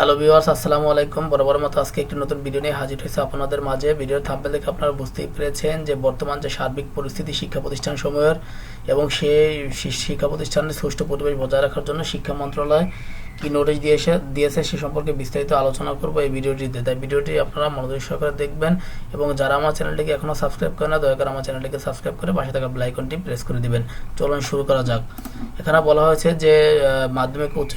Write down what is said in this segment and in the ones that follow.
Hello viewers আসসালামু আলাইকুম। বরাবর মতো আজকে একটি নতুন ভিডিও নিয়ে হাজির হয়েছে আপনাদের মাঝে। ভিডিওর থাম্বেল দেখে আপনারা বুঝতেই পেরেছেন যে বর্তমান যে সার্বিক পরিস্থিতি শিক্ষা প্রতিষ্ঠান সময়ের এবং সেই শিক্ষা প্রতিষ্ঠানের সুষ্ঠু পরিবেশ বজায় রাখার জন্য শিক্ষা মন্ত্রণালয় কি নোটিশ দিয়েছে দিয়েছে সে সম্পর্কে বিস্তারিত আলোচনা করব এই ভিডিওটিতে তাই ভিডিওটি আপনারা মনোযোগ সহকারে দেখবেন এবং যারা আমার চ্যানেলটিকে এখনও সাবস্ক্রাইব করে না, দয়া করে আমার চ্যানেলটিকে সাবস্ক্রাইব করে পাশে থাকা আইকনটি প্রেস করে দিবেন। চলুন শুরু করা যাক। এখানে বলা হয়েছে যে মাধ্যমিক উচ্চ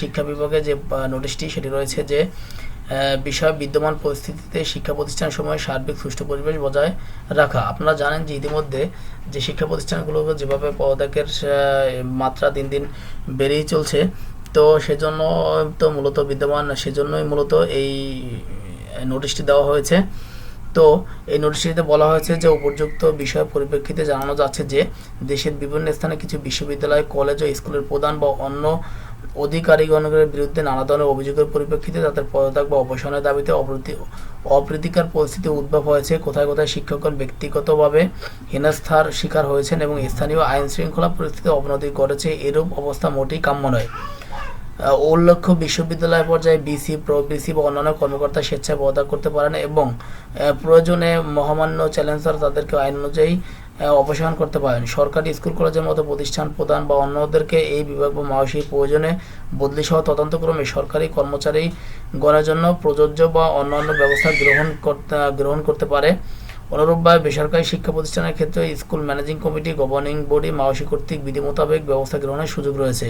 শিক্ষা বিভাগে যে নোটিশটি সেটি রয়েছে যে বিষয় বিদ্যমান পরিস্থিতিতে শিক্ষা প্রতিষ্ঠান সময় সার্বিক সুষ্ঠু পরিবেশ বজায় রাখা। আপনারা জানেন যে ইতিমধ্যে যে শিক্ষা প্রতিষ্ঠানগুলো যেভাবে পদত্যাগের মাত্রা দিন দিন বেড়েই চলছে তো সেজন্য তো মূলত বিদ্যমান, সেজন্যই মূলত এই নোটিশটি দেওয়া হয়েছে। তো এই নোটিশটিতে বলা হয়েছে যে, উপযুক্ত বিষয় পরিপ্রেক্ষিতে জানানো যাচ্ছে যে, দেশের বিভিন্ন স্থানে কিছু বিশ্ববিদ্যালয় কলেজ ও স্কুলের প্রধান বা অন্য অধিকারীগণের বিরুদ্ধে নানা ধরনের অভিযোগের পরিপ্রেক্ষিতে তাদের পদত্যাগ বা অবসানের দাবিতে অপ্রীতি, অপ্রীতিকর পরিস্থিতি উদ্ভব হয়েছে। কোথায় কোথায় শিক্ষকগণ ব্যক্তিগতভাবে হেনস্থার শিকার হয়েছেন এবং স্থানীয় আইন শৃঙ্খলা পরিস্থিতি অবনতি করেছে এরূপ অবস্থা মোটেই কাম্য নয়। উল্লেখ্য বিশ্ববিদ্যালয় পর্যায়ে বিসি প্রবিসি বা অন্যান্য কর্মকর্তা স্বেচ্ছায় পদত্যাগ করতে পারেন এবং প্রয়োজনে মহামান্য চ্যালেঞ্জার তাদেরকে আইন অনুযায়ী অপসারণ করতে পারেন। সরকারি স্কুল, কলেজের মতো প্রতিষ্ঠান প্রদান বা অন্যদেরকে এই বিভাগ বা মহাশয় প্রয়োজনে বদলি সহ তদন্তক্রমে সরকারি কর্মচারী গণের জন্য প্রযোজ্য বা অন্যান্য ব্যবস্থা গ্রহণ করতে গ্রহণ করতে পারে। অনুরূপভাবে বেসরকারি শিক্ষা প্রতিষ্ঠানের ক্ষেত্রে school managing committee, governing body মাওসি কর্তৃক বিধি মোতাবেক ব্যবস্থা গ্রহণের সুযোগ রয়েছে।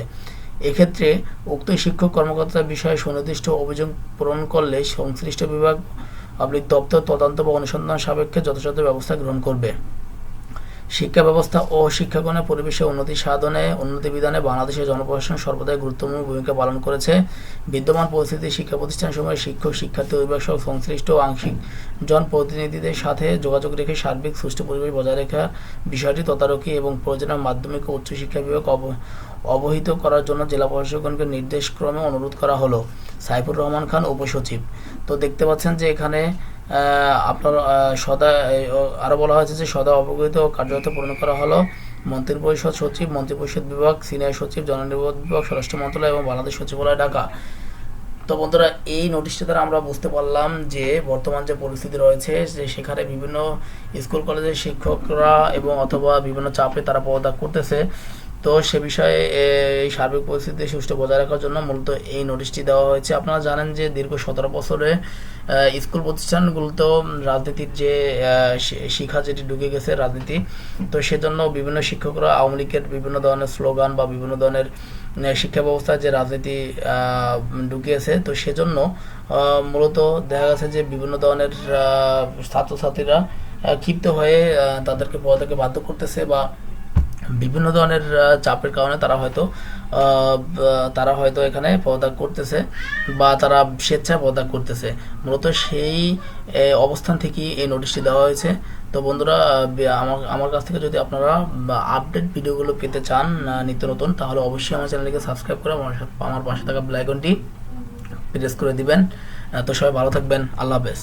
এক্ষেত্রে উক্ত শিক্ষক কর্মকর্তার বিষয়ে সুনির্দিষ্ট অভিযোগ পূরণ করলে সংশ্লিষ্ট বিভাগ পাবলিক দপ্তর তদন্ত বা অনুসন্ধান সাপেক্ষে যথাযথ ব্যবস্থা গ্রহণ করবে। শিক্ষা ব্যবস্থা ও শিক্ষাগণের পরিবেশের উন্নতি সাধনে, উন্নতি বিধানে বাংলাদেশের জনপ্রশাসন সর্বদাই গুরুত্বপূর্ণ ভূমিকা পালন করেছে। বিদ্যমান পরিস্থিতি শিক্ষা প্রতিষ্ঠান সময় শিক্ষক, শিক্ষার্থী, অভিভাবক সহ সংশ্লিষ্ট আংশিক জনপ্রতিনিধিদের সাথে যোগাযোগ রেখে সার্বিক সুষ্ঠু পরিবেশ বজায় রাখার বিষয়টি তদারকি এবং প্রয়োজনীয় মাধ্যমিক ও উচ্চশিক্ষা বিভাগ অব- অবহিত করার জন্য জেলা প্রশাসকগণকে নির্দেশক্রমে অনুরোধ করা হলো, সাইফুর রহমান খান উপসচিব। তো দেখতে পাচ্ছেন যে এখানে আপনার সদা আরও বলা হয়েছে যে সদা অবগত ও কার্যরত পূরণ করা হলো মন্ত্রিপরিষদ সচিব মন্ত্রিপরিষদ বিভাগ, সিনিয়র সচিব জননিরাপদ বিভাগ, স্বরাষ্ট্র মন্ত্রণালয় এবং বাংলাদেশ সচিবালয়, ঢাকা। তো বন্ধুরা, এই নোটিশটা দ্বারা আমরা বুঝতে পারলাম যে বর্তমান যে পরিস্থিতি রয়েছে, যে সেখানে বিভিন্ন স্কুল, কলেজের শিক্ষকরা এবং অথবা বিভিন্ন চাপে তারা পদত্যাগ করতেছে। তো সে বিষয়ে এই সার্বিক পরিস্থিতি সুষ্ঠু বজায় রাখার জন্য মূলত এই নোটিশটি দেওয়া হয়েছে। আপনারা জানেন যে দীর্ঘ সতেরো বছরে স্কুল প্রতিষ্ঠানগুলোতেও রাজনীতির যে শিক্ষা যেটি ঢুকে গেছে রাজনীতি, তো সেজন্য বিভিন্ন শিক্ষকরা আওয়ামী লীগের বিভিন্ন ধরনের স্লোগান বা বিভিন্ন ধরনের শিক্ষা ব্যবস্থায় যে রাজনীতি ঢুকিয়েছে, তো সেজন্য মূলত দেখা গেছে যে বিভিন্ন ধরনের ছাত্রছাত্রীরা ক্ষিপ্ত হয়ে তাদেরকে পদত্যাগে বাধ্য করতেছে বা বিভিন্ন ধরনের চাপের কারণে তারা হয়তো তারা হয়তো এখানে পদত্যাগ করতেছে বা তারা স্বেচ্ছায় পদত্যাগ করতেছে। মূলত সেই অবস্থান থেকেই এই নোটিশটি দেওয়া হয়েছে। তো বন্ধুরা আমার আমার কাছ থেকে যদি আপনারা আপডেট ভিডিওগুলো পেতে চান নিত্য নতুন, তাহলে অবশ্যই আমার চ্যানেলটিকে সাবস্ক্রাইব করে আমার পাশে থাকা বেল আইকনটি প্রেস করে দিবেন। তো সবাই ভালো থাকবেন। আল্লাহ হাফেজ।